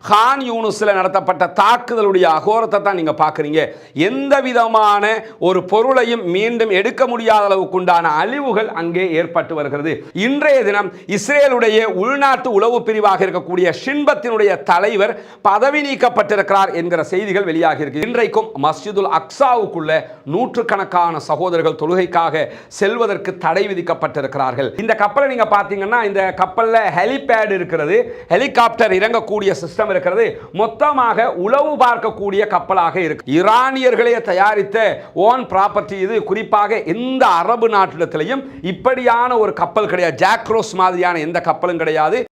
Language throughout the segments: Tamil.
ஹான் யூனுஸில் நடத்தப்பட்ட தாக்குதலுடைய அகோரத்தை தான் நீங்கள் பார்க்குறீங்க. எந்த விதமான ஒரு பொருளையும் மீண்டும் எடுக்க முடியாத அளவுக்குண்டான அழிவுகள் அங்கே ஏற்பட்டு வருகிறது. இன்றைய தினம் இஸ்ரேலுடைய உள்நாட்டு உளவு பிரிவாக இருக்கக்கூடிய ஷின்பத்தினுடைய தலைவர் பதவி நீக்கப்பட்டிருக்கிறார் என்கிற செய்திகள் வெளியாகி இருக்கு. இன்றைக்கும் மஸ்ஜிதுல் அக்ஸாவுக்குள்ள நூற்றுக்கணக்கான சகோதரர்கள் தொழுகைக்காக செல்வதற்கு தடை விதிக்கப்பட்டிருக்கிறார்கள். இந்த கப்பலை நீங்க பார்த்தீங்கன்னா இந்த கப்பல்ல ஹெலிபேட் இருக்கிறது. ஹெலிகாப்டர் இறங்கக்கூடிய சிஸ்டம் இருக்கிறது. மொத்தமாக உளவு பார்க்கக்கூடிய கப்பலாக இருக்கு. ஈரானியர்களே தயாரித்த ஓன் ப்ராப்பர்ட்டி இது. குறிப்பாக எந்த அரபு நாட்டிடத்திலையும் இப்படியான ஒரு கப்பல் கிடையாது. ஜாக்ரோஸ் மாதிரியான எந்த கப்பலும் கிடையாது.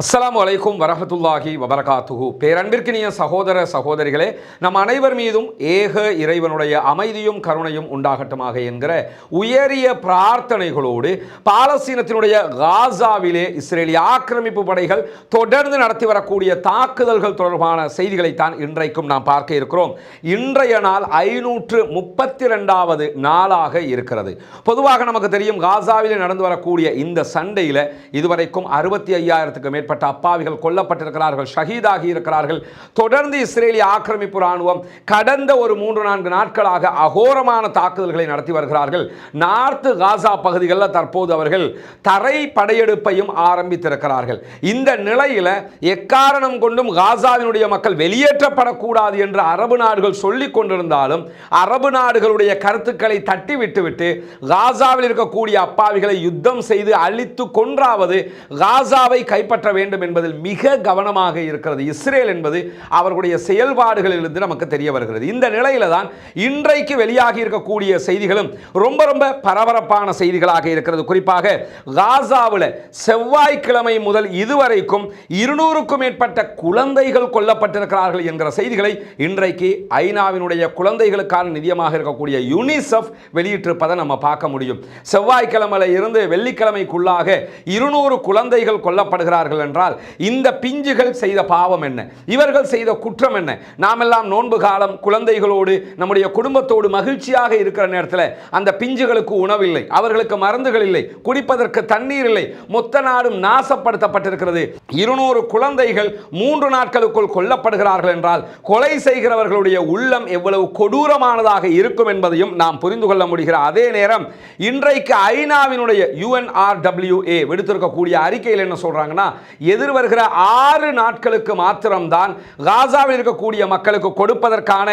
அஸ்லாம் வலைக்கும் வரஹத்துல்லாஹி வபரகாத்துஹு. பேரன்பிற்கினிய சகோதர சகோதரிகளே நம் அனைவர் மீதும் ஏக இறைவனுடைய அமைதியும் கருணையும் உண்டாகட்டுமாக என்கிற உயரிய பிரார்த்தனைகளோடு பாலஸ்தீனத்தினுடைய காசாவிலே இஸ்ரேலிய ஆக்கிரமிப்பு படைகள் தொடர்ந்து நடத்தி வரக்கூடிய தாக்குதல்கள் தொடர்பான செய்திகளைத்தான் இன்றைக்கும் நாம் பார்க்க இருக்கிறோம். இன்றைய நாள் ஐநூற்று முப்பத்தி ரெண்டாவது நாளாக இருக்கிறது. பொதுவாக நமக்கு தெரியும் காசாவிலே நடந்து வரக்கூடிய இந்த சண்டையில் இதுவரைக்கும் அறுபத்தி ஐயாயிரத்துக்கு மேற்பட்ட அப்பாவிகள் கொல்லப்பட்டிருக்கிறார்கள் ஷஹீதாகி இருக்கிறார்கள். தொடர்ந்து இஸ்ரேலிய ஆக்கிரமிப்பு ராணுவம் கடந்த ஒரு மூன்று நான்கு நாட்களாக அகோரமான தாக்குதல்களை நடத்தி வருகிறார்கள். நார்த்து காசா பகுதிகளில் தற்போது அவர்கள் தரை படையெடுப்பையும் ஆரம்பித்திருக்கிறார்கள். இந்த நிலையில் எக்காரணம் கொண்டும் காசாவினுடைய மக்கள் வெளியேற்றப்படக்கூடாது என்று அரபு நாடுகள் சொல்லிக் கொண்டிருந்தாலும் அரபு நாடுகளுடைய கருத்துக்களை தட்டி விட்டுவிட்டு காசாவில் இருக்கக்கூடிய அப்பாவிகளை யுத்தம் செய்து அழித்து கொன்றாவது காசாவை கைப்பற்ற வேண்டும் என்பதில் மிக கவனமாக இருக்கிறது. இஸ்ரேல் என்பது அவர்களுடைய செயல்பாடுகளிலிருந்து நமக்கு தெரிய வருகிறது. இந்த நிலையில தான் இன்றைக்கு வெளியாகி இருக்கக்கூடிய செய்திகளும் ரொம்ப ரொம்ப பரபரப்பான செய்திகளாக இருக்கிறது. குறிப்பாக காசாவில் செவ்வாய்க்கிழமை முதல் இதுவரைக்கும் இருநூறுக்கும் மேற்பட்ட குழந்தைகள் கொல்லப்பட்டிருக்கிறார்கள் என்கிற செய்திகளை இன்றைக்கு ஐநாவினுடைய குழந்தைகளுக்கான நிதியமாக இருக்கக்கூடிய யூனிசெஃப் வெளியிட்டிருப்பதை நம்ம பார்க்க முடியும். செவ்வாய்க்கிழமையில இருந்து வெள்ளிக்கிழமைக்குள்ளாக இருநூறு குழந்தைகள் கொல்லப்படுகிறார்கள் என்றால் இந்த பிஞ்சுகள் செய்த பாவம் என்ன? இவர்கள் செய்த குற்றம் என்ன? நாமெல்லாம் நோன்பு காலம் குழந்தைகளோடு நம்முடைய குடும்பத்தோடு மகிழ்ச்சியாக இருக்கிற நேரத்தில் அந்த பிஞ்சுகளுக்கு உணவில்லை அவர்களுக்கு மருந்துகள் இல்லை குடிப்பதற்கு தண்ணீர் இல்லை மொத்த நாடும் நாசப்படுத்தப்பட்டிருக்கிறது. இருநூறு குழந்தைகள் மூன்று நாட்களுக்குள் கொல்லப்படுகிறார்கள் என்றால் கொலை செய்கிறவர்களுடைய உள்ளம் எவ்வளவு கொடூரமானதாக இருக்கும் என்பதையும் நாம் புரிந்து கொள்ள முடிகிற அதே நேரம் இன்றைக்கு ஐநாவினுடைய யூஎன்ஆர்டபிள்யூஏ விடுத்திருக்கக்கூடிய அறிக்கையில் என்ன சொல்றாங்கன்னா எதிர் வருகிற ஆறு நாட்களுக்கு மாத்திரம்தான் காசாவில் இருக்கக்கூடிய மக்களுக்கு கொடுப்பதற்கான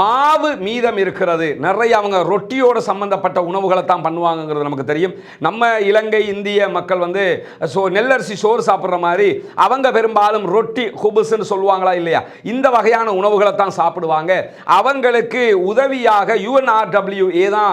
மாவு மீதம் இருக்கிறது. நிறைய அவங்க ரொட்டியோடு சம்பந்தப்பட்ட உணவுகளை தான் பண்ணுவாங்கங்கிறது நமக்கு தெரியும். நம்ம இலங்கை இந்திய மக்கள் வந்து சோ நெல்லரிசி சோறு சாப்பிட்ற மாதிரி அவங்க பெரும்பாலும் ரொட்டி ஹுபுஸ்ன்னு சொல்லுவாங்களா இல்லையா? இந்த வகையான உணவுகளை தான் சாப்பிடுவாங்க. அவங்களுக்கு உதவியாக யுஎன்ஆர்டபிள்யூஏ தான்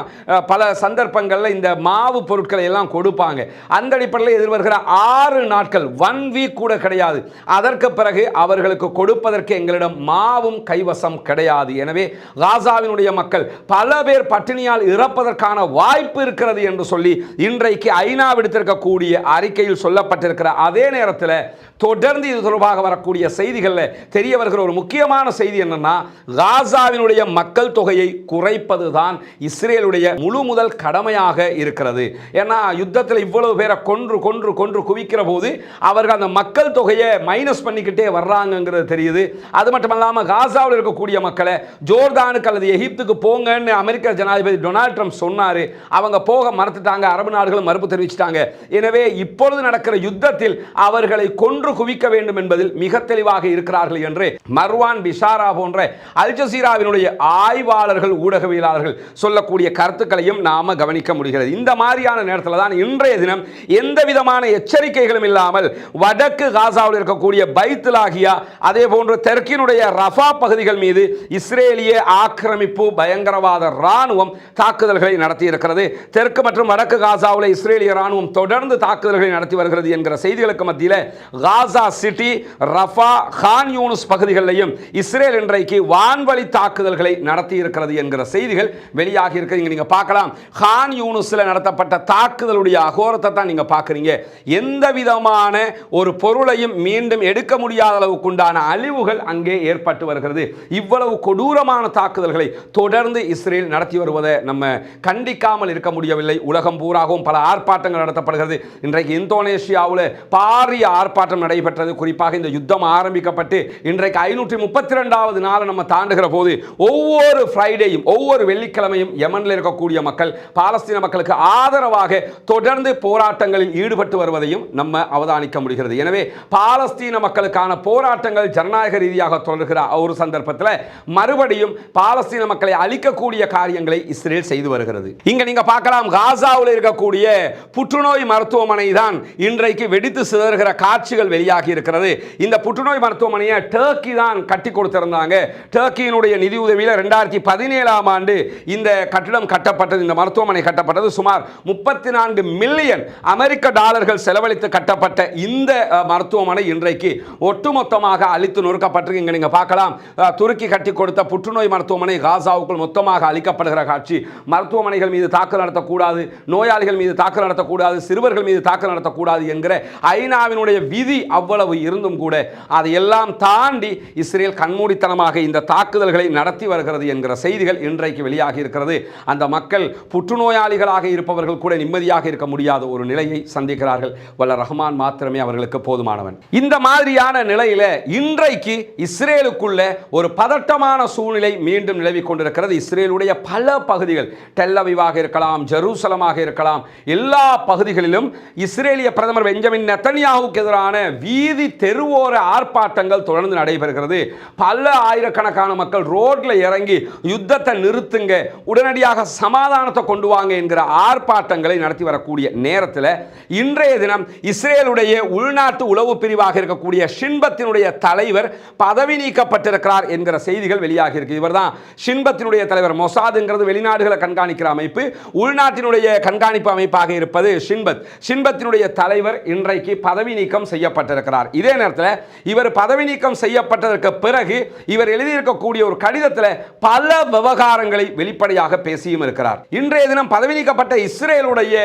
பல சந்தர்ப்பங்களில் இந்த மாவு பொருட்களை எல்லாம் கொடுப்பாங்க. அந்த அடிப்படையில் எதிர்வருகிற ஆறு நாட்கள் ஒன் வீக் கூட கிடையாது. அதற்கு பிறகு அவர்களுக்கு கொடுப்பதற்கு எங்களிடம் மாவும் கைவசம் கிடையாது. எனவே காசாவினுடைய மக்கள் பல பேர் பட்டினியால் இறப்பதற்கான வாய்ப்பு இருக்கிறது என்று சொல்லி இன்றைக்கு ஐநா விடுத்திருக்கக்கூடிய அறிக்கையில் சொல்லப்பட்டிருக்கிற அதே நேரத்தில் தொடர்ந்து இது தொடர்பாக வரக்கூடிய செய்திகளில் தெரிய வருகிற ஒரு முக்கியமான செய்தி என்னன்னா காசாவினுடைய மக்கள் தொகையை குறைப்பது தான் இஸ்ரேலுடைய முழு முதல் கடமையாக இருக்கிறது. ஏன்னா யுத்தத்தில் இவ்வளவு பேரை கொன்று கொன்று கொன்று குவிக்கிற போது அவர்கள் அந்த மக்கள் தொகையை மைனஸ் பண்ணிக்கிட்டே வர்றாங்கங்கிறது தெரியுது. அது மட்டும் இல்லாமல் காசாவில் இருக்கக்கூடிய மக்களை ஜோர்தானுக்கு அல்லது எகிப்துக்கு போங்கன்னு அமெரிக்க ஜனாதிபதி டொனால்ட் ட்ரம்ப் சொன்னார். அவங்க போக மறுத்துட்டாங்க. அரபு நாடுகளும் மறுப்பு தெரிவிச்சிட்டாங்க. எனவே இப்பொழுது நடக்கிற யுத்தத்தில் அவர்களை கொன்று குவிக்க வேண்டும் என்பதில் மிக தெளிவாக இருக்கிறார்கள் என்று மர்வான் பிஷாரா போன்ற அல் ஜசீராவினுடைய ஆய்வாளர்கள் ஊடகவியலாளர்கள் சொல்லக்கூடிய கருத்துக்களையும் நாம கவனிக்க முடிகிறது. இந்த மாதிரியான நேரத்தில் தான் இன்றைய தினம் எந்த விதமான எச்சரிக்கைகளும் இல்லாமல் வடக்கு காசாவில் இருக்கக்கூடிய பைத்துலாகியா அதே போன்று தெற்கினுடைய ரஃபா பகுதிகள் மீது இஸ்ரேலிய ஆக்கிரமிப்பு பயங்கரவாத ராணுவம் தாக்குதல்களை நடத்தி இருக்கிறது தெற்கு மற்றும் வடக்கு காசாவில் இஸ்ரேலிய ராணுவம் தொடர்ந்து தாக்குதல்களை நடத்தி வருகிறது என்கிற செய்திகளுக்கு மத்தியில் Gaza city Rafah Khan Younis பகுதிகளிலையும் Israel இன்றைக்கு வான்வழி தாக்குதல்களை நடத்தி இருக்கிறது என்கிற செய்திகள் வெளியாகி இருக்கிறது நீங்கள் பார்க்கலாம். ஹான் யூனுஸில் நடத்தப்பட்ட தாக்குதலுடைய அகோரத்தை தான் நீங்கள் பார்க்குறீங்க. எந்த விதமான ஒரு பொருளையும் மீண்டும் எடுக்க முடியாத அளவுக்கு உண்டான அழிவுகள் அங்கே ஏற்பட்டு வருகிறது. இவ்வளவு கொடூரமான தாக்குதல்களை தொடர்ந்து இஸ்ரேல் நடத்தி வருவதை நம்ம கண்டிக்காமல் இருக்க முடியவில்லை. உலகம் பூராகவும் பல ஆர்ப்பாட்டங்கள் நடத்தப்படுகிறது. இன்றைக்கு இந்தோனேஷியாவில் பாரிய ஆர்ப்பாட்டம் நடைபெற்றது. குறிப்பாக இந்த யுத்தம் ஆரம்பிக்கப்பட்டு இன்றைக்கு ஐநூற்றி முப்பத்தி ரெண்டாவது நாள் நம்ம தாண்டுகிற போது ஒவ்வொரு ஃப்ரைடேயும் ஒவ்வொரு வெள்ளிக்கிழமையும் யமனில் இருக்கக்கூடிய மக்கள் பாலஸ்தீன மக்களுக்கு ஆதரவாக தொடர்ந்து போராட்டங்களில் ஈடுபட்டு வருவதையும் நம்ம அவதானிக்க முடிகிறது. எனவே பாலஸ்தீன மக்களுக்கான போராட்டங்கள் ஜனநாயக ரீதியாக தொடர்கிற ஒரு சந்தர்ப்பத்தில் மறுபடியும் பாலஸ்தீன மக்களை அழிக்கக்கூடிய காரியங்களை இஸ்ரேல் செய்து வருகிறது. இங்க நீங்க பார்க்கலாம் காசாவில் இருக்கக்கூடிய புற்றுநோய் மருத்துவமனை தான் இன்றைக்கு வெடித்து சிதறுகிற காட்சிகள் வெளியாகி இருக்கிறது. இந்த புற்றுநோய் மருத்துவமனையை டர்க்கி தான் கட்டி கொடுத்திருந்தாங்க. டர்க்கியினுடைய நிதி உதவியில் ரெண்டாயிரத்தி பதினேழாம் ஆண்டு இந்த கட்டிடம் கட்டப்பட்டது இந்த மருத்துவமனை கட்டப்பட்டது. சுமார் முப்பத்தி நான்கு மில்லியன் அமெரிக்க டாலர்கள் செலவழித்து கட்டப்பட்ட இந்த அஹ், மருத்துவமனை இன்றைக்கு ஒட்டுமொத்தமாக அழித்து நொறுக்கப்பட்டிருக்கு இங்கே நீங்கள் பார்க்கலாம் துருக்கி கட்டி கொடுத்த புற்றுநோய் மருத்துவமனை காசாவுக்குள் மொத்தமாக அளிக்கப்படுகிற காட்சி. மருத்துவமனைகள் மீது தாக்கல் நடத்தக்கூடாது நோயாளிகள் மீது தாக்கல் நடத்தக்கூடாது சிறுவர்கள் மீது தாக்கல் நடத்தக்கூடாது என்கிற ஐநாவினுடைய விதி அவ்வளவு இருந்தும் கூட அதையெல்லாம் தாண்டி இஸ்ரேல் கண்மூடித்தனமாக இந்த தாக்குதல்களை நடத்தி வருகிறது என்கிற செய்திகள் இன்றைக்கு வெளியாகி இருக்கிறது. அந்த மக்கள் புற்றுநோயாளிகளாக இருப்பவர்கள் கூட நிம்மதியாக இருக்க முடியாத ஒரு நிலையை சந்திக்கிறார்கள். வல்ல ரஹ்மான் மாத்திரமே அவர் அவர்களுக்கு போதுமானவன். இந்த மாதிரியான நிலையில இன்றைக்கு இஸ்ரேலுக்குள்ள ஒரு பதட்டமான சூழ்நிலை மீண்டும் நிலவி கொண்டிருக்கிறது. இஸ்ரேலுடைய பல பகுதிகள் டெல்லவிவாக இருக்கலாம் ஜெருசலமாக இருக்கலாம் எல்லா பகுதிகளிலும் இஸ்ரேலிய பிரதமர் பெஞ்சமின் நெத்தனியாவுக்கு எதிரான வீதி தெருவோர ஆர்ப்பாட்டங்கள் தொடர்ந்து நடைபெறுகிறது. பல ஆயிரக்கணக்கான மக்கள் ரோட்ல இறங்கி யுத்தத்தை நிறுத்துங்க உடனடியாக சமாதானத்தை கொண்டு வாங்க என்கிற ஆர்ப்பாட்டங்களை நடத்தி வரக்கூடிய நேரத்தில் இன்றைய தினம் இஸ்ரேலுடைய உள்நாட்டு உளவு பிரிவாக இருக்கக்கூடிய ஷின்பத்தினுடைய தலைவர் பதவி நீக்கப்பட்டிருக்கிறார் என்கிற செய்திகள் வெளியாகி இருக்கு. இவர்தான் ஷின்பத்தினுடைய தலைவர். மொசாதுங்கிறது வெளிநாடுகளை கண்காணிக்கிற அமைப்பு உள்நாட்டினுடைய கண்காணிப்பு அமைப்பாக இருப்பது ஷின்பத். ஷின்பத்தினுடைய தலைவர் இன்றைக்கு பதவி நீக்கம் செய்யப்பட்டிருக்கிறார். இதே நேரத்தில் இவர் பதவி நீக்கம் செய்யப்பட்டதற்கு பிறகு இவர் எழுதியிருக்கக்கூடிய ஒரு கடிதத்தில் பல விவகாரங்களை வெளிப்படையாக பேசியும் இருக்கிறார். இன்றைய தினம் பதவி நீக்கப்பட்ட இஸ்ரேலுடைய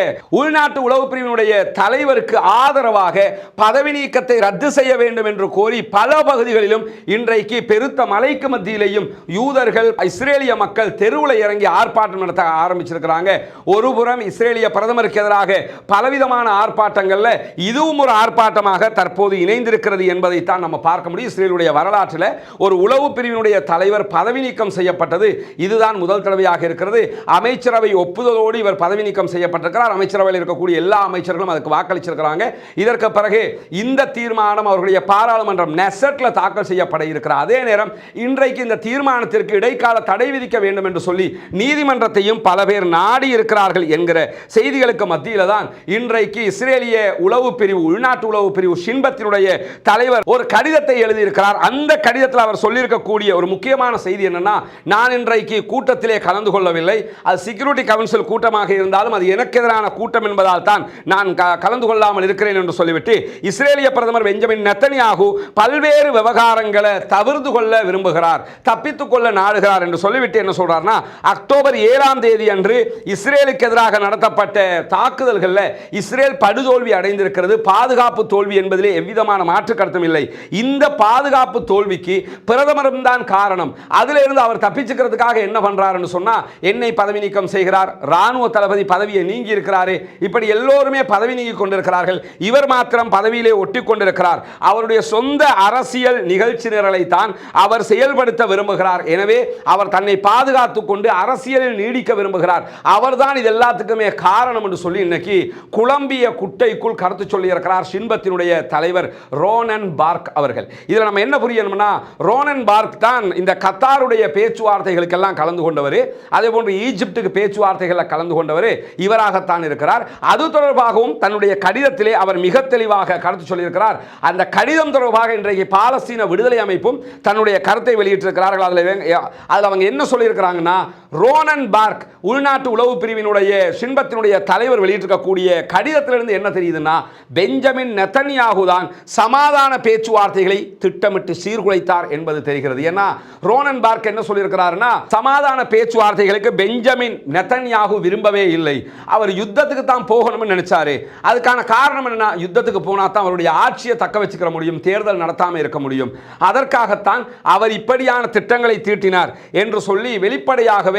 உள்நாட்டு உளவு பிரிவினுடைய தலைவருக்கு ஆதரவாக பதவி நீக்கத்தை ரத்து செய்ய வேண்டும் என்று கோரி பல பகுதிகளிலும் இன்றைக்கு பெருத்த மலைக்கு மத்தியிலேயும் யூதர்கள் இஸ்ரேலிய மக்கள் தெருவில் இறங்கி ஆர்ப்பாட்டம் நடத்த ஆரம்பிச்சிருக்கிறாங்க. ஒரு புறம் இஸ்ரேலிய பிரதமருக்கு எதிராக பலவிதமான ஆர்ப்பாட்டங்களில் இதுவும் ஒரு ஆர்ப்பாட்டமாக தற்போது இணைந்திருக்கிறது என்பதைத்தான் நம்ம பார்க்க முடியும். இஸ்ரேலுடைய வரலாற்றில் ஒரு உளவு பிரிவினுடைய தலைவர் பதவி நீக்கம் செய்யப்பட்டது. இதுதான் முதல் தடவையாக இருக்கிறது. அமைச்சரவை ஒப்புதலோடு இவர் பதவி நீக்கம் செய்யப்பட்டிருக்கிறார். அமைச்சரவையில் இருக்கக்கூடிய எல்லா அமைச்சர்களும் அதுக்கு வாக்களிச்சிருக்கிறாங்க. இதற்கு பிறகு இந்த தீர்மானம் அவர்களுடைய பாராளுமன்றம் நெசட்டில் தாக்கல் செய்யப்பட இருக்கிற அதே நேரம் இன்றைக்கு இந்த தீர்மானத்திற்கு இடைக்கால தடை விதிக்க வேண்டும் என்று சொல்லி நீதிமன்றத்தையும் பல பேர் நாடி இருக்கிறார்கள் என்கிற செய்திகளுக்கு மத்தியில் தான் இன்றைக்கு இஸ்ரேலிய உளவு பிரிவு உள்நாட்டு உளவு பிரிவு ஷின்பத்தினுடைய தலைவர் ஒரு கடிதத்தை எழுதியிருக்கிறார். அந்த கடிதத்தில் அவர் சொல்லியிருக்கக்கூடிய ஒரு முக்கியமான செய்தி என்னன்னா நான் இன்றைக்கு கூட்டத்திலே கலந்து கொள்ளவில்லை. அது செக்யூரிட்டி கவுன்சில் கூட்டமாக இருந்தாலும் அது எனக்கு எதிரான கூட்டம் என்பதால் தான் நான் கலந்து கொள்ளாமல் இருக்கிறேன் என்று சொல்லிவிட்டு இஸ்ரேலிய பிரதமர் பெஞ்சமின் நெத்தனியாகு பல்வேறு விவகாரங்களை தவிர்த்து கொள்ள விரும்புகிறார் தப்பித்துக் கொள்ள நாடுகிறார் என்று சொல்லிவிட்டு என்ன சொல்றாருன்னா அக்டோபர் ஏழாம் தேதி அன்று இஸ்ரேலுக்கு எதிராக நடத்தப்பட்ட தாக்குதல்களில் இஸ்ரேல் படுதோல்வி அடைந்திருக்கிறது பாதுகாப்பு தோல்வி என்பதிலே எவ்விதமான மாற்று கருத்தும் இல்லை. இந்த பாதுகாப்பு தோல்விக்கு பிரதமரும் தான் காரணம். அதிலிருந்து அவர் தப்பிச்சுக்கிறதுக்காக என்ன பண்றாருன்னு சொன்னா என்னை பதவி நீக்கம் செய்கிறார் ராணுவ தளபதி பதவியை நீங்கி இருக்கிறாரு இப்படி எல்லோருமே பதவி நீங்கி கொண்டிருக்கிறார்கள் இவர் மாத்திரம் பதவியிலே ஒட்டி கொண்டிருக்கிறார் அவருடைய சொந்த அரசியல் நிகழ்ச்சி நிரலை தான் அவர் செயல்படுத்த விரும்புகிறார். எனவே அவர் தன்னை பாதுகாத்து கொண்டு அரசியலில் நீடிக்க விரும்புகிறார். அவர்தான் இது எல்லாத்துக்குமே காரணம் என்று சொல்லி இன்னைக்கு குழம்பிய குட்டைக்குள் கருத்து சொல்லியிருக்கிறார் சின்பத்தினுடைய ஷின்பத்தினுடைய தலைவர் ரோனன் பார்க் அவர்கள். இதில் நம்ம என்ன புரியணும்னா ரோனன் பார்க் தான் இந்த கத்தாருடைய பேச்சுவார்த்தைகளுக்கெல்லாம் கலந்து கொண்டவர். அதே போன்று ஈஜிப்டுக்கு பேச்சுவார்த்தைகளில் கலந்து கொண்டவர். இவராகத்தான் இருக்கிறார். அது தொடர்பாகவும் தன்னுடைய கடிதத்திலே அவர் மிக தெளிவாக கருத்து சொல்லியிருக்கிறார். அந்த கடிதம் தொடர்பாக இன்றைக்கு பாலஸ்தீன விடுதலை அமைப்பும் தன்னுடைய கருத்தை வெளியிட்டிருக்கிறார்கள். அதில் அதில் அவங்க என்ன சொல்லியிருக்கிறாங்கன்னா ரோனன் பார்க் உள்நாட்டு உளவு பிரிவினுடைய சின்பத்தினுடைய தலைவர் வெளியிட்டிருக்கக்கூடிய கடிதத்திலிருந்து என்ன தெரியுதுன்னா பெஞ்சமின் நெத்தன்யாகு தான் சமாதான பேச்சுவார்த்தைகளை திட்டமிட்டு சீர்குலைத்தார் என்பது தெரிகிறது. ஏன்னா ரோனன் பார்க் என்ன சொல்லியிருக்கிறாருன்னா சமாதான பேச்சுவார்த்தைகளுக்கு பெஞ்சமின் நெத்தன்யாகு விரும்பவே இல்லை. அவர் யுத்தத்துக்கு தான் போகணும்னு நினைச்சாரு. அதுக்கான காரணம் என்ன யுத்தத்துக்கு போனா தான் அவருடைய ஆட்சியை தக்க வச்சுக்கிற முடியும் தேர்தல் நடத்தாம இருக்க முடியும். அதற்காகத்தான் அவர் இப்படியான திட்டங்களை தீட்டினார் என்று சொல்லி வெளிப்படையாகவே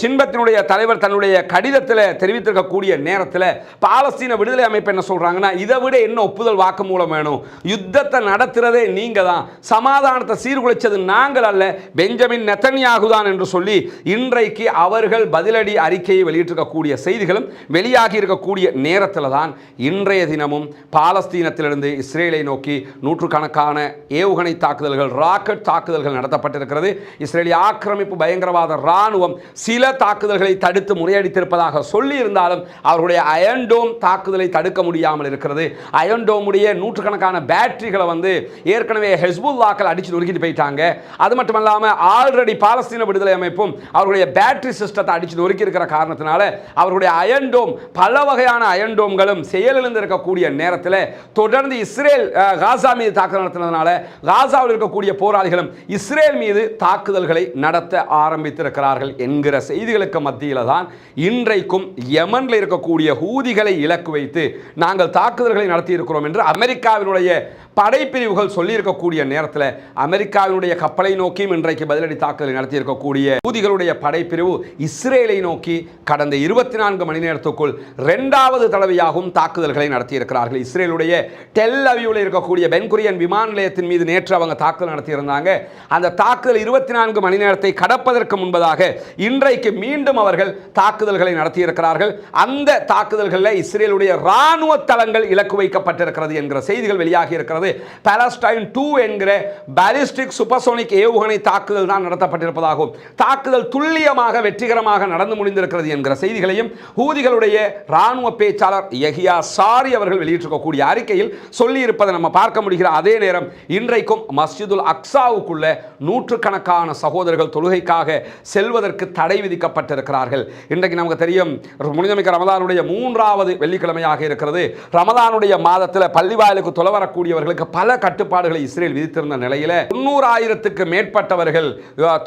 சின்பத்தினுடைய தலைவர் தன்னுடைய கடிதத்தில் தெரிவித்திருக்கக்கூடிய நேரத்தில் பாலஸ்தீன விடுதலை அமைப்பு என்ன சொல்கிறாங்கன்னா இதை விட என்ன ஒப்புதல் வாக்குமூலம் வேணும்? யுத்தத்தை நடத்துகிறதே நீங்கள் தான் சமாதானத்தை சீர்குலைச்சது நாங்கள் அல்ல. பெஞ்சமின் நெத்தன்யாகு தான் என்று சொல்லி இன்றைக்கு அவர்கள் பதிலடி அறிக்கையை வெளியிட்டிருக்கக்கூடிய செய்திகளும் வெளியாகி இருக்கக்கூடிய நேரத்தில் தான் இன்றைய தினமும் பாலஸ்தீனத்திலிருந்து இஸ்ரேலை நோக்கி நூற்றுக்கணக்கான ஏவுகணை தாக்குதல்கள் ராக்கெட் தாக்குதல்கள் நடத்தப்பட்டிருக்கிறது. இஸ்ரேலிய ஆக்கிரமிப்பு பயங்கரவாத ராணுவம் சில தாக்குதல்களை தடுத்து முறையடித்திருப்பதாக சொல்லி இருந்தாலும் அவர்களுடைய அயன்டோம் தாக்குதலை தடுக்க முடியாமல் இருக்கிறது. அயன்டோமுடைய நூற்றுக்கணக்கான பேட்டரிகளை வந்து ஏற்கனவே ஹெஸ்புல்லாக்கள் அடிச்சு நொறுக்கிட்டு போயிட்டாங்க. அது மட்டும் இல்லாமல் ஆல்ரெடி பாலஸ்தீன விடுதலை அமைப்பும் அவருடைய பேட்டரி சிஸ்டத்தை அடிச்சு நொறுக்கி இருக்கிற காரணத்தினால அவருடைய அயன்டோம் பல வகையான அயன்டோம்களும் செயலிழந்து இருக்கக்கூடிய நேரத்தில் தொடர்ந்து இஸ்ரேல் காசா மீது தாக்குதல் நடத்தினதுனால காசாவில் இருக்கக்கூடிய போராளிகளும் இஸ்ரேல் மீது தாக்குதல்களை நடத்த ஆரம்பித்திருக்கிறார்கள் என்கிற செய்திகளுக்கு மத்தியில் தான் இன்றைக்கும் யமனில் இருக்கக்கூடிய ஹூதிகளை இலக்கு வைத்து நாங்கள் தாக்குதல்களை நடத்தியிருக்கிறோம் என்று அமெரிக்காவினுடைய படைப்பிரிவுகள் சொல்லியிருக்கக்கூடிய நேரத்தில் அமெரிக்காவினுடைய கப்பலை நோக்கியும் இன்றைக்கு பதிலடி தாக்குதலை நடத்தியிருக்கக்கூடிய ஊதிகளுடைய படைப்பிரிவு இஸ்ரேலை நோக்கி கடந்த இருபத்தி நான்கு மணி நேரத்துக்குள் இரண்டாவது தடவையாகவும் தாக்குதல்களை நடத்தியிருக்கிறார்கள். இஸ்ரேலுடைய டெல் அவியூவில் இருக்கக்கூடிய பென்குரியன் விமான நிலையத்தின் மீது நேற்று அவங்க தாக்குதல் நடத்தியிருந்தாங்க. அந்த தாக்குதல் இருபத்தி நான்கு மணி நேரத்தை கடப்பதற்கு முன்பதாக இன்றைக்கு மீண்டும் அவர்கள் தாக்குதல்களை நடத்தியிருக்கிறார்கள். அந்த தாக்குதல்களில் இஸ்ரேலுடைய ராணுவ தளங்கள் இலக்கு வைக்கப்பட்டிருக்கிறது என்கிற செய்திகள் வெளியாகி இருக்கிறது. அதாவது பாலஸ்டைன் டூ என்கிற பாலிஸ்டிக் சூப்பர்சோனிக் ஏவுகணை தாக்குதல் தான் நடத்தப்பட்டிருப்பதாகவும் தாக்குதல் துல்லியமாக வெற்றிகரமாக நடந்து முடிந்திருக்கிறது என்கிற செய்திகளையும் ஹூதிகளுடைய இராணுவ பேச்சாளர் யஹியா சாரி அவர்கள் வெளியிட்டிருக்கக்கூடிய அறிக்கையில் சொல்லியிருப்பதை நம்ம பார்க்க முடிகிற அதே நேரம் இன்றைக்கும் மஸ்ஜிதுல் அக்ஸாவுக்குள்ள நூற்றுக்கணக்கான சகோதரர்கள் தொழுகைக்காக செல்வதற்கு தடை விதிக்கப்பட்டிருக்கிறார்கள். இன்றைக்கு நமக்கு தெரியும் முனிதமிக்க ரமதானுடைய மூன்றாவது வெள்ளிக்கிழமையாக இருக்கிறது. ரமதானுடைய மாதத்தில் பள்ளிவாயலுக்கு தொலை வரக்கூடியவர்களுக்கு பல கட்டுப்பாடுகளை இஸ்ரேல் விதித்திருந்த நிலையில் தொண்ணூறாயிரத்துக்கு மேற்பட்டவர்கள்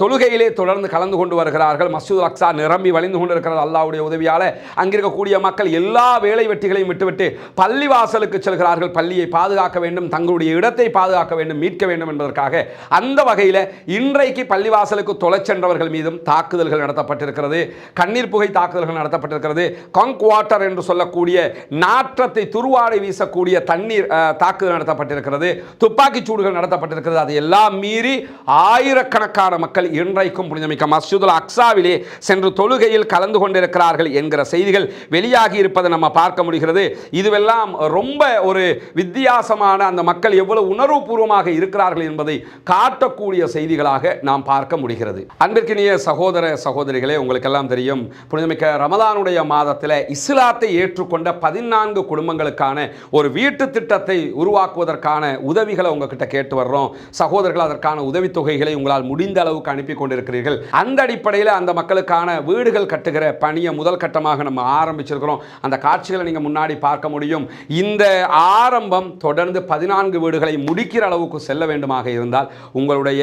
தொழுகையிலே தொடர்ந்து கலந்து கொண்டு வருகிறார்கள். மசூத் அக்ஸா நிரம்பி வழிந்து கொண்டிருக்கிறது அல்லாவுடைய உதவியால். அங்கிருக்கக்கூடிய மக்கள் எல்லா வேலை வெட்டிகளையும் விட்டுவிட்டு பள்ளிவாசலுக்கு செல்கிறார்கள். பள்ளியை பாதுகாக்க வேண்டும் தங்களுடைய இடத்தை பாதுகாக்க வேண்டும் மீட்க வேண்டும் என்பதற்காக. அந்த வகையில் இன்றைக்கு பள்ளிவாசலுக்கு தொலை சென்றவர்கள் மீதும் தாக்குதல்கள் நடத்தப்பட்டிருக்கிறது. கண்ணீர் புகை தாக்குதல்கள் நடத்தப்பட்டிருக்கிறது. கங்க் வாட்டர் என்று சொல்லக்கூடிய நாற்றத்தை துருவாடை வீசக்கூடிய தண்ணீர் தாக்குதல் நடத்தப்பட்டிருக்கிறது. துப்பாக்கி சூடுகள் நடத்தப்பட்டிருக்கிறது. அது எல்லாம் மீறி ஆயிரக்கணக்கான மக்கள் இன்றைக்கும் புனிதமிக்க மசூதுல் அக்ஸாவிலே சென்று தொழுகையில் கலந்து கொண்டிருக்கிறார்கள் என்கிற செய்திகள் வெளியாகி இருப்பதை நம்ம பார்க்க முடிகிறது. இதுவெல்லாம் ரொம்ப ஒரு வித்தியாசமான அந்த மக்கள் எவ்வளவு உணர்வுபூர்வமாக இருக்கிறார்கள் என்பதை காட்டக்கூடிய செய்திகளாக நாம் பார்க்க முடிகிறது. அன்பிற்கினிய சகோதர சகோதரிகளே உங்களுக்கெல்லாம் தெரியும் புனிதமிக்க ரமதானுடைய மாதத்தில் இஸ்லாத்தை ஏற்றுக்கொண்ட பதினான்கு குடும்பங்களுக்கான ஒரு வீட்டு திட்டத்தை அதற்கான உதவிகளை உங்ககிட்ட கேட்டு வர்றோம். சகோதரர்கள் அதற்கான உதவித்தொகைகளை உங்களால் முடிந்த அளவுக்கு அனுப்பி கொண்டிருக்கிறீர்கள். அந்த அடிப்படையில் அந்த மக்களுக்கான வீடுகள் கட்டுகிற பணியை முதல் கட்டமாக நம்ம ஆரம்பிச்சிருக்கிறோம். அந்த காட்சிகளை நீங்கள் முன்னாடி பார்க்க முடியும். இந்த ஆரம்பம் தொடர்ந்து பதினான்கு வீடுகளை முடிக்கிற அளவுக்கு செல்ல வேண்டுமாக இருந்தால் உங்களுடைய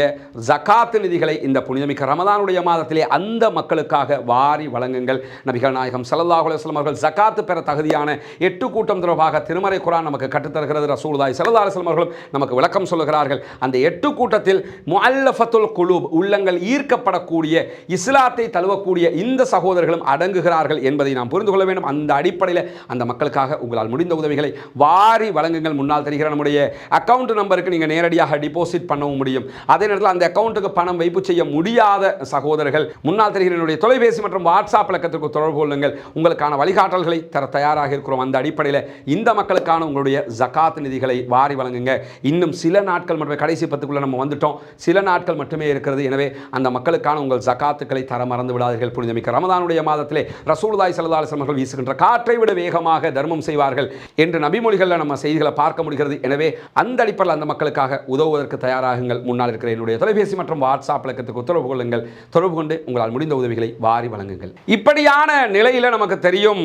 ஜகாத்து நிதிகளை இந்த புனிதமிக்க ரமதானுடைய மாதத்திலே அந்த மக்களுக்காக வாரி வழங்குங்கள். நபிகள் நாயகம் ஸல்லல்லாஹு அலைஹி அவர்கள் ஜகாத்து பெற தகுதியான எட்டு கூட்டம் தொடர்பாக திருமறை குரான் நமக்கு கற்றுத்தருகிறது. ரசூல்தாய் ஸல்லல்லாஹு அலைஹி அவர்களும் நமக்கு விளக்கம் சொல்லுகிறார்கள். அந்த எட்டு கூட்டத்தில் முல்லஃபத்துல் குலூப் உள்ளங்கள் ஈர்க்கப்படக்கூடிய இஸ்லாத்தை தழுவக்கூடிய இந்த சகோதரர்களும் அடங்குகிறார்கள் என்பதை நாம் புரிந்து கொள்ள வேண்டும். அந்த அடிப்படையில் அந்த மக்களுக்காக உங்களால் முடிந்த உதவிகளை வாரி வழங்குங்கள் முன்னால் தெரிகிற நம்முடைய அக்கௌண்ட் நம்பருக்கு நீங்கள் நேரடியாக டிபாசிட் பண்ணவும் முடியும். அதே நேரத்தில் அந்த அக்கௌண்ட்டுக்கு பணம் வைப்பு செய்ய முடியாத சகோதரர்கள் முன்னால் தெரிகிற என்னுடைய தொலைபேசி மற்றும் வாட்ஸ்அப் இலக்கத்திற்கு தொடர்பு கொள்ளுங்கள். உங்களுக்கான வழிகாட்டல்களை தர தயாராக இருக்கிறோம். அந்த அடிப்படையில் இந்த மக்களுக்கான உங்களுடைய ஜக்காத் நிதிகளை வாரி வாரி வழங்குங்க. இன்னும் சில நாட்கள் மட்டுமே கடைசி பத்துக்குள்ள நம்ம வந்துட்டோம். சில நாட்கள் மட்டுமே இருக்கிறது. எனவே அந்த மக்களுக்கான உங்கள் ஜகாத்துக்களை தர மறந்து விடாதீர்கள் புனிதமிக்க ரமதானுடைய மாதத்திலே. ரசூலுல்லாஹி ஸல்லல்லாஹு அவர்கள் வீசுகின்ற காற்றை விட வேகமாக தர்மம் செய்வார்கள் என்று நபிமொழிகளில் நம்ம செய்திகளை பார்க்க முடிகிறது. எனவே அந்த அடிப்படையில் அந்த மக்களுக்காக உதவுவதற்கு தயாராகுங்கள். முன்னால் இருக்கிற என்னுடைய தொலைபேசி மற்றும் வாட்ஸ்அப் இலக்கத்துக்கு உத்தரவு கொள்ளுங்கள். தொடர்பு கொண்டு உங்களால் முடிந்த உதவிகளை வாரி வழங்குங்கள். இப்படியான நிலையில் நமக்கு தெரியும்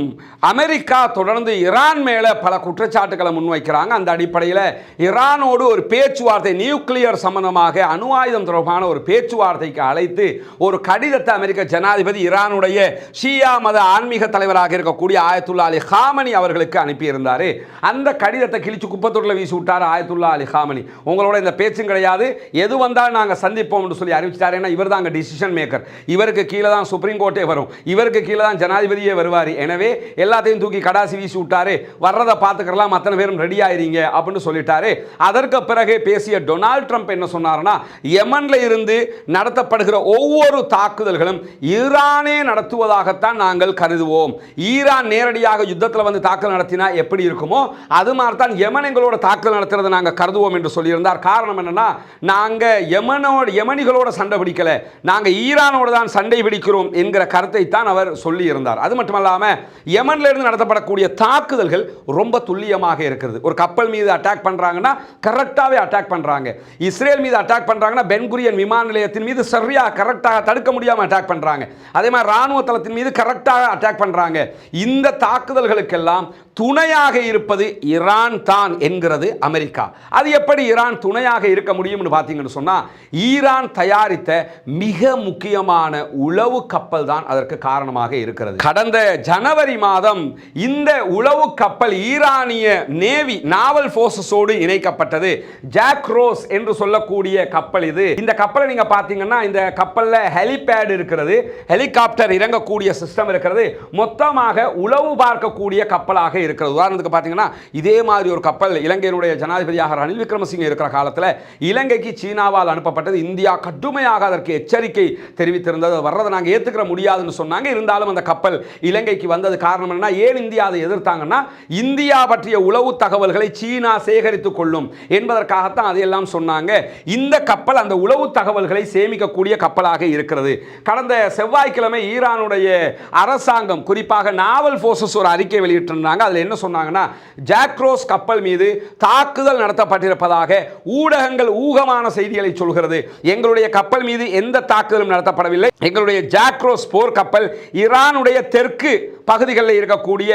அமெரிக்கா தொடர்ந்து ஈரான் மேலே பல குற்றச்சாட்டுகளை முன்வைக்கிறாங்க. அந்த அடிப்படையில் ஈரானோடு ஒரு பேச்சுவார்த்தை நியூக்ளியர் சம்பந்தமாக அணு ஆயுதம் தொடர்பான ஒரு பேச்சுவார்த்தைக்கு அழைத்து ஒரு கடிதத்தை அமெரிக்க ஜனாதிபதி ஈரானுடைய ஷியா மத ஆன்மீக தலைவராக இருக்கக்கூடிய ஆயத்துல்லா அலி ஹாமனி அவர்களுக்கு அனுப்பியிருந்தார். அந்த கடிதத்தை கிழிச்சு குப்பத்தூரில் வீசி விட்டார் ஆயத்துல்லா அலி ஹாமனி. உங்களோட இந்த பேச்சும் கிடையாது. எது வந்தாலும் நாங்கள் சந்திப்போம் சொல்லி அறிவிச்சிட்டார். ஏன்னா இவர் தான் அங்கே டிசிஷன் மேக்கர் இவருக்கு கீழே தான் சுப்ரீம் கோர்ட்டே வரும். இவருக்கு கீழே தான் ஜனாதிபதியே வருவார். எனவே எல்லாத்தையும் தூக்கி கடாசி வீசி விட்டாரு. வர்றதை பார்த்துக்கலாம் அத்தனை பேரும் ரெடி ஆயிருங்க அப்படின்னு சொல்லிட்டு அதற்கு பிறகு பேசிய டொனால்ட் ட்ரம்ப் என்ன சொன்னார்னா யமன்ல இருந்து நடத்தப்படுகிற ஒவ்வொரு தாக்குதல்களும் ஈரானே நடத்துவதாகத்தான் நாங்கள் கருதுவோம். ஈரான் நேரடியாக யுத்தத்தில் வந்து தாக்குதல் நடத்தினா எப்படி இருக்குமோ அது மாதிரி தான் யமன் எங்களோட தாக்குதல் நடத்துறதை நாங்கள் கருதுவோம் என்று சொல்லியிருந்தார். காரணம் என்னன்னா நாங்கள் யமனோட யமனிகளோட சண்டை பிடிக்கல. நாங்கள் ஈரானோட தான் சண்டை பிடிக்கிறோம் என்கிற கருத்தை தான் அவர் சொல்லியிருந்தார். அது மட்டும் இல்லாமல் யமன்ல இருந்து நடத்தப்படக்கூடிய தாக்குதல்கள் ரொம்ப துல்லியமாக இருக்கிறது. ஒரு கப்பல் மீது அட்டாக் பண்ணுற பண்ணுறாங்கன்னா கரெக்டாகவே அட்டாக் பண்ணுறாங்க இஸ்ரேல் மீது அட்டாக் பண்ணுறாங்கன்னா பென்குரியன் விமான நிலையத்தின் மீது சரியாக கரெக்டாக தடுக்க முடியாமல் அட்டாக் பண்ணுறாங்க அதே மாதிரி இராணுவ தளத்தின் மீது கரெக்டாக அட்டாக் பண்ணுறாங்க இந்த தாக்குதல்களுக்கெல்லாம் துணையாக இருப்பது ஈரான் தான் என்கிறது அமெரிக்கா. அது எப்படி ஈரான் துணையாக இருக்க முடியும்னு பார்த்தீங்கன்னு சொன்னால் ஈரான் தயாரித்த மிக முக்கியமான உளவு கப்பல் தான் அதற்கு காரணமாக இருக்கிறது. கடந்த ஜனவரி மாதம் இந்த உளவு கப்பல் ஈரானிய நேவி நாவல் ஃபோர்ஸஸோடு கப்பலோடு இணைக்கப்பட்டது. ஜாக் ரோஸ் என்று சொல்லக்கூடிய கப்பல் இது. இந்த கப்பலை நீங்க பார்த்தீங்கன்னா இந்த கப்பல்ல ஹெலிபேட் இருக்கிறது. ஹெலிகாப்டர் இறங்கக்கூடிய சிஸ்டம் இருக்கிறது. மொத்தமாக உளவு பார்க்கக்கூடிய கப்பலாக இருக்கிறது. உதாரணத்துக்கு பார்த்தீங்கன்னா இதே மாதிரி ஒரு கப்பல் இலங்கையினுடைய ஜனாதிபதியாக ரணில் விக்ரமசிங்க இருக்கிற காலத்தில் இலங்கைக்கு சீனாவால் அனுப்பப்பட்டது. இந்தியா கடுமையாக அதற்கு எச்சரிக்கை தெரிவித்திருந்தது. வர்றதை நாங்கள் ஏற்றுக்கிற முடியாதுன்னு சொன்னாங்க. இருந்தாலும் அந்த கப்பல் இலங்கைக்கு வந்தது காரணம் என்ன ஏன் இந்தியா அதை எதிர்த்தாங்கன்னா இந்தியா பற்றிய உளவு தகவல்களை சீனா சேகரித்து சேகரித்துக் கொள்ளும் என்பதற்காகத்தான் அதையெல்லாம் சொன்னாங்க. இந்த கப்பல் அந்த உளவு தகவல்களை சேமிக்கக்கூடிய கப்பலாக இருக்கிறது. கடந்த செவ்வாய்க்கிழமை ஈரானுடைய அரசாங்கம் குறிப்பாக நாவல் போர்சஸ் ஒரு அறிக்கை வெளியிட்டிருந்தாங்க. அதில் என்ன சொன்னாங்கன்னா ஜாக்ரோஸ் கப்பல் மீது தாக்குதல் நடத்தப்பட்டிருப்பதாக ஊடகங்கள் ஊகமான செய்திகளை சொல்கிறது. எங்களுடைய கப்பல் மீது எந்த தாக்குதலும் நடத்தப்படவில்லை. எங்களுடைய ஜாக்ரோஸ் போர் கப்பல் ஈரானுடைய தெற்கு பகுதிகளில் இருக்கக்கூடிய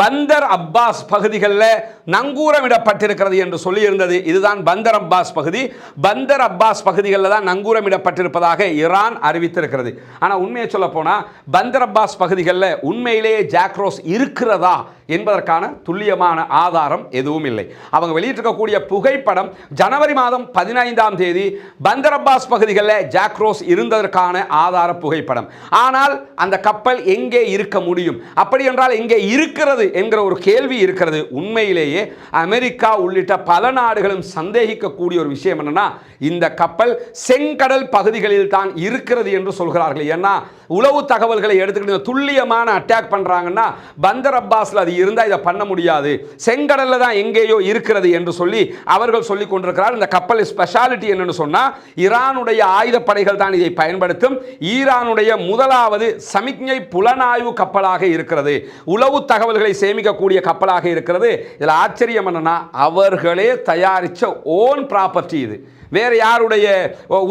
பந்தர் அப்பாஸ் பகுதிகளில் நங்கூரமிடப்பட்டிருக்கிறது என்று சொல்லியிருந்தது. இதுதான் பந்தர் அப்பாஸ் பகுதி. பந்தர் அப்பாஸ் பகுதிகளில் தான் நங்கூரமிடப்பட்டிருப்பதாக ஈரான் அறிவித்திருக்கிறது. ஆனால் உண்மையை சொல்ல போனால் பந்தர் அப்பாஸ் பகுதிகளில் உண்மையிலேயே ஜாக்ரோஸ் இருக்கிறதா? என்பதற்கான துல்லியமான ஆதாரம் எதுவும் இல்லை. அவங்க வெளியிட்டிருக்கக்கூடிய புகைப்படம் ஜனவரி மாதம் பதினைந்தாம் தேதி பந்தர் அப்பாஸ் பகுதிகளில் ஜாக்ரோஸ் இருந்ததற்கான ஆதார புகைப்படம். ஆனால் அந்த கப்பல் எங்கே இருக்க முடியும்? அப்படி என்றால் எங்கே இருக்கிறது என்கிற ஒரு கேள்வி இருக்கிறது. உண்மையிலேயே அமெரிக்கா உள்ளிட்ட பல நாடுகளும் சந்தேகிக்கக்கூடிய ஒரு விஷயம் என்னன்னா இந்த கப்பல் செங்கடல் பகுதிகளில் தான் இருக்கிறது என்று சொல்கிறார்கள். ஏன்னா உளவு தகவல்களை எடுத்துக்கிட்டு துல்லியமான அட்டாக் பண்ணுறாங்கன்னா பந்தர் அப்பாஸில் அது இருந்தால் இதை பண்ண முடியாது. செங்கடலில் தான் எங்கேயோ இருக்கிறது என்று சொல்லி அவர்கள் சொல்லிக் கொண்டிருக்கிறார். இந்த கப்பல் ஸ்பெஷாலிட்டி என்னன்னு சொன்னால் ஈரானுடைய ஆயுதப்படைகள் தான் இதை பயன்படுத்தும். ஈரானுடைய முதலாவது சமிக்ஞை புலனாய்வு கப்பலாக இருக்கிறது. உளவு தகவல்களை சேமிக்கக்கூடிய கப்பலாக இருக்கிறது. இதில் ஆச்சரியம் என்னன்னா அவர்களே தயாரித்த ஓன் ப்ராப்பர்ட்டி இது. வேறு யாருடைய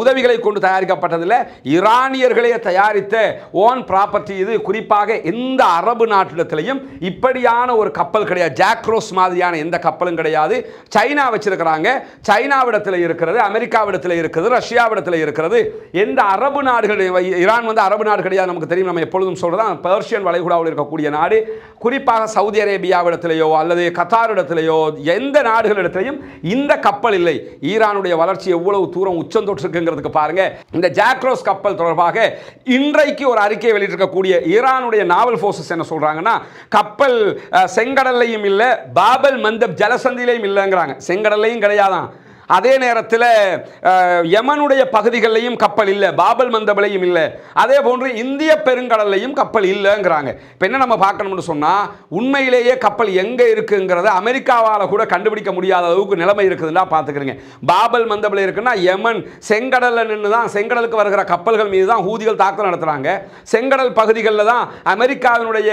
உதவிகளை கொண்டு தயாரிக்கப்பட்டதில்லை. ஈரானியர்களே தயாரித்த ஓன் ப்ராப்பர்ட்டி இது. குறிப்பாக எந்த அரபு நாட்டிடத்திலையும் இப்படியான ஒரு கப்பல் கிடையாது. ஜாக்ரோஸ் மாதிரியான எந்த கப்பலும் கிடையாது. சைனா வச்சிருக்கிறாங்க. சைனாவிடத்தில் இருக்கிறது அமெரிக்காவிடத்தில் இருக்கிறது ரஷ்யாவிடத்தில் இருக்கிறது. எந்த அரபு நாடுகள் ஈரான் வந்து அரபு நாடு கிடையாது. நமக்கு தெரியும் நம்ம எப்பொழுதும் சொல்கிறோம் பெர்ஷியன் வளைகுடாவில் இருக்கக்கூடிய நாடு. குறிப்பாக சவுதி அரேபியாவிடத்திலேயோ அல்லது கத்தாரிடத்திலேயோ எந்த நாடுகளிடத்திலையும் இந்த கப்பல் இல்லை. ஈரானுடைய வளர்ச்சி எவ்வளவு தூரம் உச்சம் தொட்டிருக்குங்கிறதுக்கு பாருங்க. இந்த ஜாக்ரோஸ் கப்பல் தொடர்பாக இன்றைக்கு ஒரு அறிக்கை வெளியிட்டிருக்கக்கூடிய ஈரானுடைய நாவல் ஃபோர்ஸஸ் என்ன சொல்றாங்கன்னா கப்பல் செங்கடல்லையும் இல்லை பாபல் மந்தப் ஜலசந்திலையும் இல்லைங்கிறாங்க. செங்கடல்லையும் கிடையாதான். அதே நேரத்தில் யமனுடைய பகுதிகளிலையும் கப்பல் இல்லை பாபல் மந்தபிலையும் இல்லை. அதே போன்று இந்திய பெருங்கடல்லையும் கப்பல் இல்லைங்கிறாங்க. இப்போ என்ன நம்ம பார்க்கணும்னு சொன்னால் உண்மையிலேயே கப்பல் எங்கே இருக்குங்கிறத அமெரிக்காவால் கூட கண்டுபிடிக்க முடியாத அளவுக்கு நிலைமை இருக்குதுன்னா பார்த்துக்கிறீங்க. பாபல் மந்தபில் இருக்குன்னா யமன் செங்கடலில் நின்று தான் செங்கடலுக்கு வருகிற கப்பல்கள் மீது தான் ஹூதிகள் தாக்குதல் நடத்துகிறாங்க செங்கடல் பகுதிகளில் தான் அமெரிக்காவினுடைய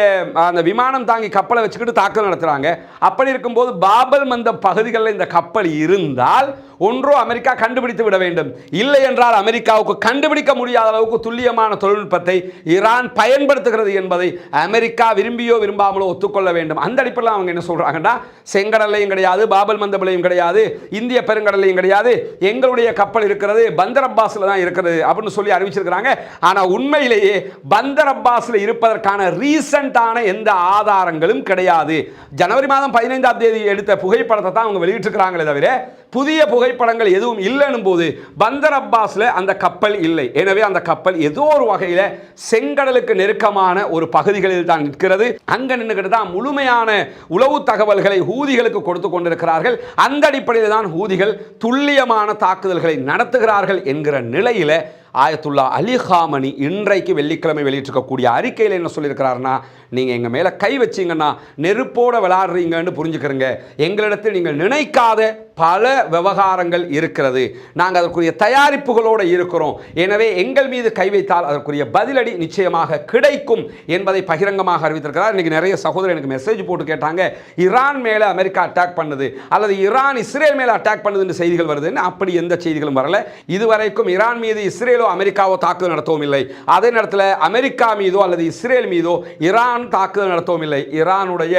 அந்த விமானம் தாங்கி கப்பலை வச்சுக்கிட்டு தாக்குதல் நடத்துகிறாங்க அப்படி இருக்கும்போது பாபல் மந்த பகுதிகளில் இந்த கப்பல் இருந்தால் ஒன்றோ அமெரிக்கா கண்டுபிடித்து விட வேண்டும். இல்லை என்றால் அமெரிக்காவுக்கு கண்டுபிடிக்க முடியாத அளவுக்கு துல்லியமான தொழில்நுட்பத்தை ஈரான் பயன்படுத்துகிறது என்பதை அமெரிக்கா விரும்பியோ விரும்பாமலோ ஒத்துக்கொள்ள வேண்டும். அந்த அடிப்படையில் அவங்க என்ன சொல்கிறாங்கன்னா செங்கடல்லையும் கிடையாது பாபல் மந்தபிலையும் கிடையாது இந்திய பெருங்கடலையும் கிடையாது எங்களுடைய கப்பல் இருக்கிறது பந்தர் அப்பாஸில் தான் இருக்கிறது அப்படின்னு சொல்லி அறிவிச்சிருக்கிறாங்க. ஆனால் உண்மையிலேயே பந்தர் அப்பாஸில் இருப்பதற்கான ரீசண்டான எந்த ஆதாரங்களும் கிடையாது. ஜனவரி மாதம் பதினைந்தாம் தேதி எடுத்த புகைப்படத்தை தான் அவங்க வெளியிட்டிருக்கிறாங்களே தவிர புதிய புகைப்படங்கள் எதுவும் இல்லைன்னும் போது பந்தர் அப்பாஸில் அந்த கப்பல் இல்லை. எனவே அந்த கப்பல் ஏதோ ஒரு வகையில் செங்கடலுக்கு நெருக்கமான ஒரு பகுதிகளில் தான் நிற்கிறது. அங்கே நின்றுக்கிட்டு தான் முழுமையான உளவு தகவல்களை ஹூதிகளுக்கு கொடுத்து கொண்டிருக்கிறார்கள். அந்த அடிப்படையில் தான் ஹூதிகள் துல்லியமான தாக்குதல்களை நடத்துகிறார்கள் என்கிற நிலையில் ஆயத்துல்லா அலி ஹாமனி இன்றைக்கு வெள்ளிக்கிழமை வெளியிட்டிருக்கக்கூடிய அறிக்கையில் என்ன சொல்லியிருக்கிறாருன்னா நீங்கள் எங்கள் மேலே கை வச்சிங்கன்னா நெருப்போடு விளாடுறீங்கன்னு புரிஞ்சுக்கிறங்க. எங்களிடத்தில் நீங்கள் நினைக்காத பல விவகாரங்கள் இருக்கிறது. நாங்கள் அதற்குரிய தயாரிப்புகளோடு இருக்கிறோம். எனவே எங்கள் மீது கை வைத்தால் அதற்குரிய பதிலடி நிச்சயமாக கிடைக்கும் என்பதை பகிரங்கமாக அறிவித்திருக்கிறார். இன்றைக்கி நிறைய சகோதரர் எனக்கு மெசேஜ் போட்டு கேட்டாங்க ஈரான் மேலே அமெரிக்கா அட்டாக் பண்ணுது. அல்லது ஈரான் இஸ்ரேல் மேலே அட்டாக் பண்ணுதுன்னு செய்திகள் வருதுன்னு? அப்படி எந்த செய்திகளும் வரல. இதுவரைக்கும் ஈரான் மீது இஸ்ரேலோ அமெரிக்காவோ தாக்குதல் நடத்தவும் இல்லை. அதே நேரத்தில் அமெரிக்கா மீதோ அல்லது இஸ்ரேல் மீதோ ஈரான் தாக்குதல் நடத்தவும் இல்லை ஈரானுடைய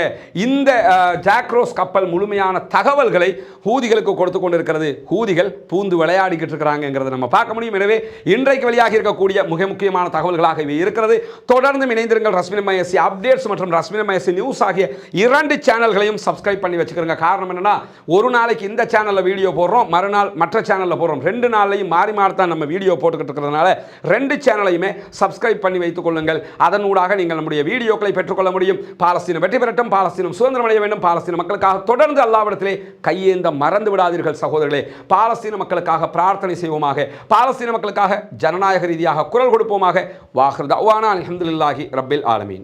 இந்த ஜாக்ரோஸ் கப்பல் முழுமையான தகவல்களை ஹூதிகளுக்கு கொடுத்து கொண்டிருக்கிறது. ஹூதிகள் பூந்து விளையாடிக்கிட்டு இருக்கிறாங்கிறத நம்ம பார்க்க முடியும். எனவே இன்றைக்கு வெளியாக இருக்கக்கூடிய மிக முக்கியமான தகவல்களாக இவை இருக்கிறது. தொடர்ந்து இணைந்திருங்கள் ரஸ்மின் மயசி அப்டேட்ஸ் மற்றும் ரஸ்மின் மயசி நியூஸ் ஆகிய இரண்டு சேனல்களையும் சப்ஸ்கிரைப் பண்ணி வச்சுக்கிறோங்க. காரணம் என்னன்னா ஒரு நாளைக்கு இந்த சேனலில் வீடியோ போடுறோம் மறுநாள் மற்ற சேனலில் போடுறோம். ரெண்டு நாள்லையும் மாறி மாறி தான் நம்ம வீடியோ போட்டுக்கிட்டு இருக்கிறதுனால ரெண்டு சேனலையுமே சப்ஸ்கிரைப் பண்ணி வைத்துக் கொள்ளுங்கள். அதன் ஊடாக நீங்கள் நம்முடைய வீடியோக்கள் பெற்றுக்கொள்ள முடியும். பாலஸ்தீனம் வெற்றி பெறட்டும். பாலஸ்தீனம் சுதந்திரம் அடைய வேண்டும். பாலஸ்தீன மக்களுக்காக தொடர்ந்து அல்லாவிடத்திலே கையேந்த மறந்து விடாதீர்கள் சகோதரர்களே. பாலஸ்தீன மக்களுக்காக பிரார்த்தனை செய்வோமாக. பாலஸ்தீன மக்களுக்காக ஜனநாயக ரீதியாக குரல் கொடுப்போமாக. வாஹர் தவானா அலமதுல்லாஹி ரப்பில் ஆலமீன்.